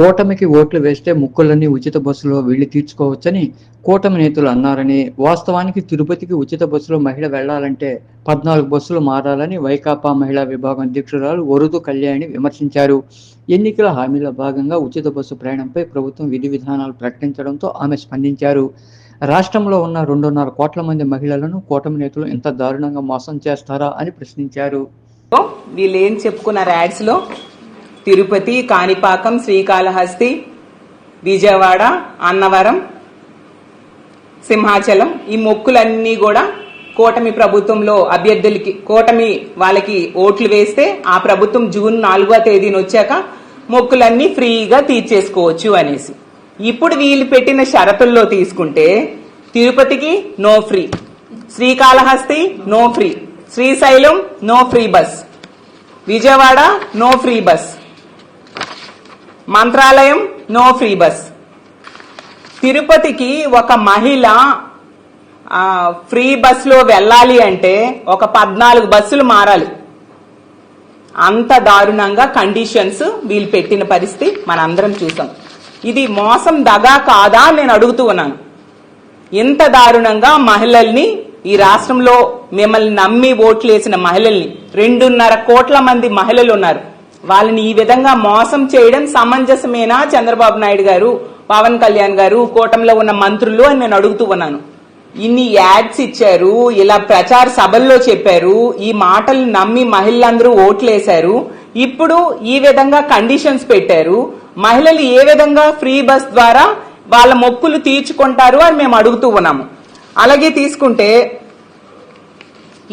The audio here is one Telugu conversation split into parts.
కూటమికి ఓట్లు వేస్తే ముక్కులన్నీ ఉచిత బస్సులో వెళ్ళి తీర్చుకోవచ్చని కూటమి నేతలు అన్నారని వాస్తవానికి తిరుపతికి ఉచిత బస్సులో మహిళ వెళ్ళాలంటే పద్నాలుగు బస్సులు మారాలని వైకాపా మహిళా విభాగం అధ్యక్షురాలు వరుదు కళ్యాణి విమర్శించారు. ఎన్నికల హామీలో భాగంగా ఉచిత బస్సు ప్రయాణంపై ప్రభుత్వం విధి విధానాలు ప్రకటించడంతో ఆమె స్పందించారు. రాష్ట్రంలో ఉన్న రెండున్నర కోట్ల మంది మహిళలను కూటమి నేతలు ఇంత దారుణంగా మోసం చేస్తారా అని ప్రశ్నించారు. వీళ్ళు ఏం చెప్పుకున్నారు యాడ్స్లో తిరుపతి కాణిపాకం శ్రీకాళహస్తి విజయవాడ అన్నవరం సింహాచలం. ఈ మొక్కులన్నీ కూడా కూటమి ప్రభుత్వంలో అభ్యర్థులకి కూటమి వాళ్ళకి ఓట్లు వేస్తే ఆ ప్రభుత్వం జూన్ నాలుగో తేదీన వచ్చాక మొక్కులన్నీ ఫ్రీగా తీర్చేసుకోవచ్చు అనేసి. ఇప్పుడు వీళ్ళు పెట్టిన షరతుల్లో తీసుకుంటే తిరుపతికి no free Srikalahasti no free Srisailam no free bus Vijayawada no free bus. Mantralayam no free bus. తిరుపతికి ఒక మహిళ ఫ్రీ బస్సులో వెళ్ళాలి అంటే ఒక పద్నాలుగు బస్సులు మారాలి. అంత దారుణంగా కండిషన్స్ వీళ్ళు పెట్టిన పరిస్థితి మనందరం చూసాం. ఇది మోసం దగా కాదా అని నేను అడుగుతూ ఉన్నాను. ఇంత దారుణంగా మహిళల్ని ఈ రాష్ట్రంలో మిమ్మల్ని నమ్మి ఓట్లేసిన మహిళల్ని రెండున్నర కోట్ల మంది మహిళలు ఉన్నారు. వాళ్ళని ఈ విధంగా మోసం చేయడం సమంజసమేనా చంద్రబాబు నాయుడు గారు పవన్ కళ్యాణ్ గారు కూటమిలో ఉన్న మంత్రులు అని నేను అడుగుతూ ఉన్నాను. ఇన్ని యాడ్స్ ఇచ్చారు ఇలా ప్రచార సభల్లో చెప్పారు ఈ మాటలు నమ్మి మహిళలందరూ ఓట్లేశారు ఇప్పుడు ఈ విధంగా కండిషన్స్ పెట్టారు మహిళలు ఏ విధంగా ఫ్రీ బస్ ద్వారా వాళ్ళ మొక్కులు తీర్చుకుంటారు అని మేము అడుగుతూ ఉన్నాము. అలాగే తీసుకుంటే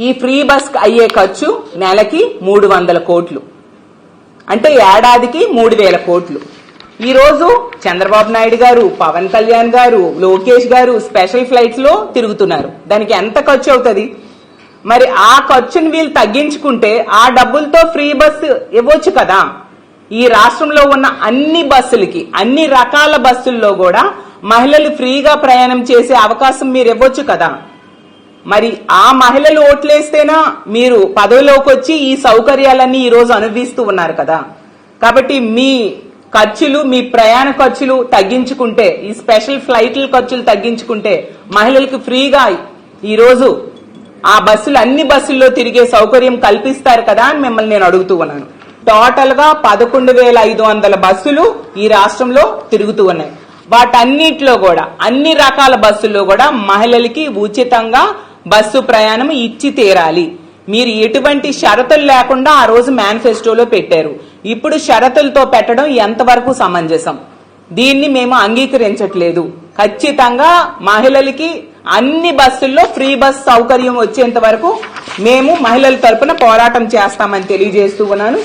ఈ ఫ్రీ బస్ అయ్యే ఖర్చు నెలకి మూడు వందల కోట్లు. అంటే ఏడాదికి మూడు వేల కోట్లు. ఈరోజు చంద్రబాబు నాయుడు గారు పవన్ కళ్యాణ్ గారు లోకేష్ గారు స్పెషల్ ఫ్లైట్స్లో తిరుగుతున్నారు. దానికి ఎంత ఖర్చు అవుతుంది? మరి ఆ ఖర్చును వీళ్ళు తగ్గించుకుంటే ఆ డబ్బులతో ఫ్రీ బస్సు ఇవ్వచ్చు కదా? ఈ రాష్ట్రంలో ఉన్న అన్ని బస్సులకి అన్ని రకాల బస్సుల్లో కూడా మహిళలు ఫ్రీగా ప్రయాణం చేసే అవకాశం మీరు ఇవ్వచ్చు కదా? మరి ఆ మహిళలు ఓట్లేస్తేనా మీరు పదవిలోకి వచ్చి ఈ సౌకర్యాలన్నీ ఈరోజు అనుభవిస్తూ ఉన్నారు కదా? కాబట్టి మీ ఖర్చులు మీ ప్రయాణ ఖర్చులు తగ్గించుకుంటే ఈ స్పెషల్ ఫ్లైట్ల ఖర్చులు తగ్గించుకుంటే మహిళలకు ఫ్రీగా ఈరోజు ఆ బస్సులు అన్ని బస్సుల్లో తిరిగే సౌకర్యం కల్పిస్తారు కదా అని మిమ్మల్ని నేను అడుగుతూ ఉన్నాను. టోటల్గా పదకొండు వేల ఐదు వందల బస్సులు ఈ రాష్ట్రంలో తిరుగుతూ ఉన్నాయి. వాటన్నిటిలో కూడా అన్ని రకాల బస్సుల్లో కూడా మహిళలకి ఉచితంగా బస్సు ప్రయాణం ఇచ్చి తీరాలి. మీరు ఎటువంటి షరతులు లేకుండా ఆ రోజు మేనిఫెస్టోలో పెట్టారు. ఇప్పుడు షరతులతో పెట్టడం ఎంతవరకు సమంజసం? దీన్ని మేము అంగీకరించట్లేదు. ఖచ్చితంగా మహిళలకి అన్ని బస్సుల్లో ఫ్రీ బస్ సౌకర్యం వచ్చేంత వరకు మేము మహిళల తరపున పోరాటం చేస్తామని తెలియజేస్తూ ఉన్నాను.